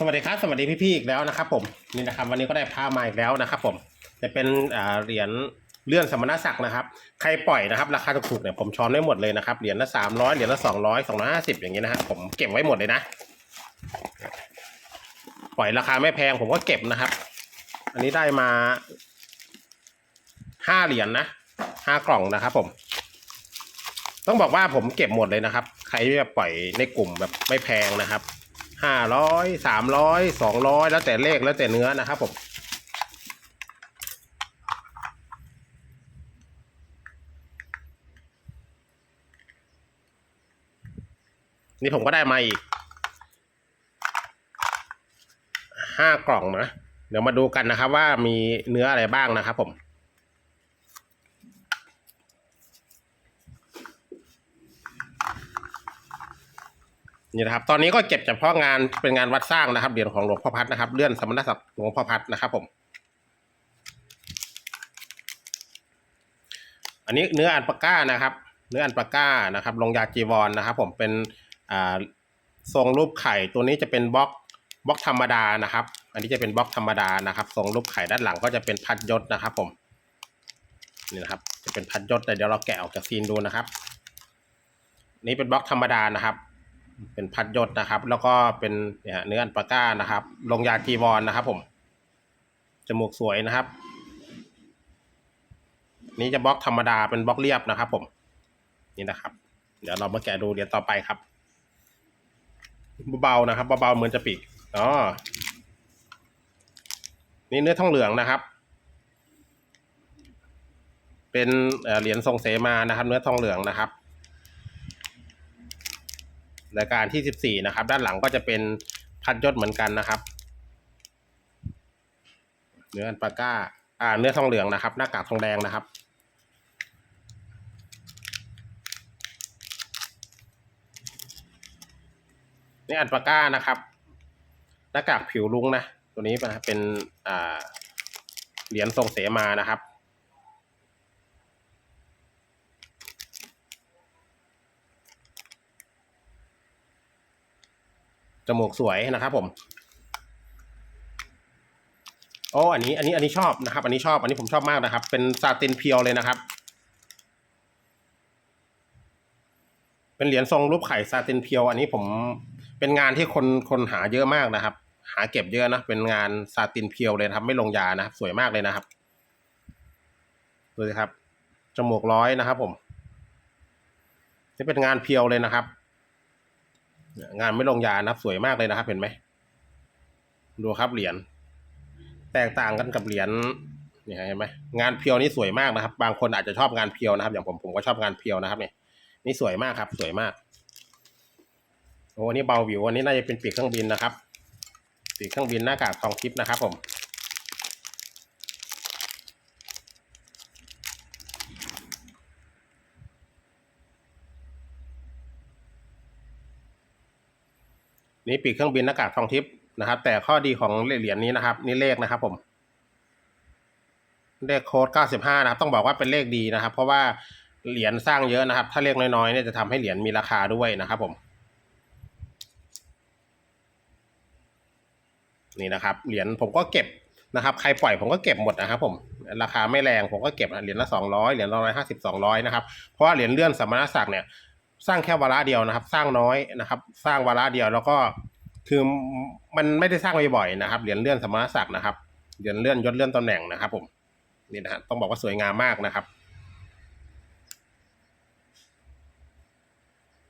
สวัสดีครับสวัสดีพี่ๆอีกแล้วนะครับ ผมนี่นะครับ วันนี้ก็ได้พามาอีกแล้วนะครับ ผมจะเป็นเหรียญเลื่อนสมณศักดิ์นะครับ ใครปล่อยนะครับราคาถูกๆเนี่ยผมช้อนได้หมดเลยนะครับเหรียญละสามร้อยเหรียญละสองร้อยสองร้อยห้าสิบอย่างนี้นะฮะผมเก็บไว้หมดเลยนะ ปล่อยราคาไม่แพงผมก็เก็บนะครับ อันนี้ได้มาห้าเหรียญนะห้ากล่องนะครับ ผม ต้องบอกว่าผมเก็บหมดเลยนะครับ ใครที่จะปล่อยในกลุ่มแบบไม่แพงนะครับ ห้าร้อยสามร้อยสองร้อยแล้วแต่เลขแล้วแต่เนื้อนะครับผมนี่ผมก็ได้มาอีกห้ากล่องนะ เดี๋ยวมาดูกันนะครับว่ามีเนื้ออะไรบ้างนะครับผม นี่นะครับ ตอนนี้ก็เก็บเฉพาะงานเป็นงานวัดสร้างนะครับเหรียญของหลวงพ่อพัดนะครับเลื่อนสมณศักดิ์หลวงพ่อพัดนะครับ ผม อันนี้เนื้ออันปาก้านะครับ เนื้ออันปาก้านะครับ ลงยาจีวรนะครับ ผมเป็นอ่าทรงรูปไข่ตัวนี้จะเป็นบล็อกบล็อกธรรมดานะครับ อันนี้จะเป็นบล็อกธรรมดานะครับ ทรงรูปไข่ด้านหลังก็จะเป็นพัดยศนะครับ ผมนี่นะครับ จะเป็นพัดยศแต่เดี๋ยวเราแกะออกจากซีนดูนะครับ นี่เป็นบล็อกธรรมดานะครับ เป็นพัดยศนะครับ แล้วก็เป็นเนื้ออันปาก้านะครับ ลงยาจีวรนะครับ ผม จมูกสวยนะครับ นี่จะบล็อกธรรมดาเป็นบล็อกเรียบนะครับ ผม นี่นะครับ เดี๋ยวเรามาแกะดูเดี๋ยวต่อไปครับเบาๆนะครับเบาๆเหมือนจะปีกอ๋อนี่เนื้อทองเหลืองนะครับ เป็นเหรียญทรงเสมานะครับ เนื้อทองเหลืองนะครับ รายการที่สิบสี่นะครับ ด้านหลังก็จะเป็นพัดยศเหมือนกันนะครับ เนื้ออันปาก้า อ่า เนื้อทองเหลืองนะครับ หน้ากากทองแดงนะครับ นี่อันปาก้านะครับ หน้ากากผิวลุงนะ ตัวนี้เป็นอ่า เหรียญทรงเสมานะครับ จมูกสวยนะครับผมโอ้อันนี้อันนี้อันนี้ชอบนะครับ อันนี้ชอบ อันนี้ผมชอบมากนะครับ เป็นซาตินเพียวเลยนะครับ เป็นเหรียญทรงรูปไข่ซาตินเพียว อันนี้ผมเป็นงานที่คนคนหาเยอะมากนะครับ หาเก็บเยอะนะเป็นงานซาตินเพียวเลยครับ ไม่ลงยานะครับ สวยมากเลยนะครับดูสิครับจมูกร้อยนะครับ ผม นี่เป็นงานเพียวเลยนะครับ งานไม่ลงยานะครับ สวยมากเลยนะครับ เห็นไหมดูครับเหรียญแตกต่างกันกับเหรียญเนี่ยเห็นไหมงานเพียวนี่สวยมากนะครับ บางคนอาจจะชอบงานเพียวนะครับ อย่างผมผมก็ชอบงานเพียวนะครับ เนี่ย นี่สวยมากครับ สวยมากโอ้อันนี่เบาวิววันนี้น่าจะเป็นปีกเครื่องบินนะครับปีกเครื่องบินหน้ากากทองทิพย์นะครับ ผม นี่ปีกเครื่องบินหน้ากากทองทิพย์นะครับ แต่ข้อดีของเหรียญนี้นะครับ นี่เลขนะครับ ผมเลขโค้ด95 นะครับ ต้องบอกว่าเป็นเลขดีนะครับ เพราะว่าเหรียญสร้างเยอะนะครับ ถ้าเลขน้อยๆเนี่ยจะทำให้เหรียญมีราคาด้วยนะครับผมนี่นะครับเหรียญผมก็เก็บนะครับ ใครปล่อยผมก็เก็บหมดนะครับผมราคาไม่แรงผมก็เก็บเหรียญละ200เหรียญละ150 200นะครับเพราะว่าเหรียญเลื่อนสมณศักดิ์เนี่ย สร้างแค่วาระเดียวนะครับ สร้างน้อยนะครับ สร้างวาระเดียวแล้วก็คือมันไม่ได้สร้างบ่อยๆนะครับ เหรียญเลื่อนสมณศักดิ์นะครับ เหรียญเลื่อนยศเลื่อนตำแหน่งนะครับ ผม นี่นะฮะต้องบอกว่าสวยงามมากนะครับ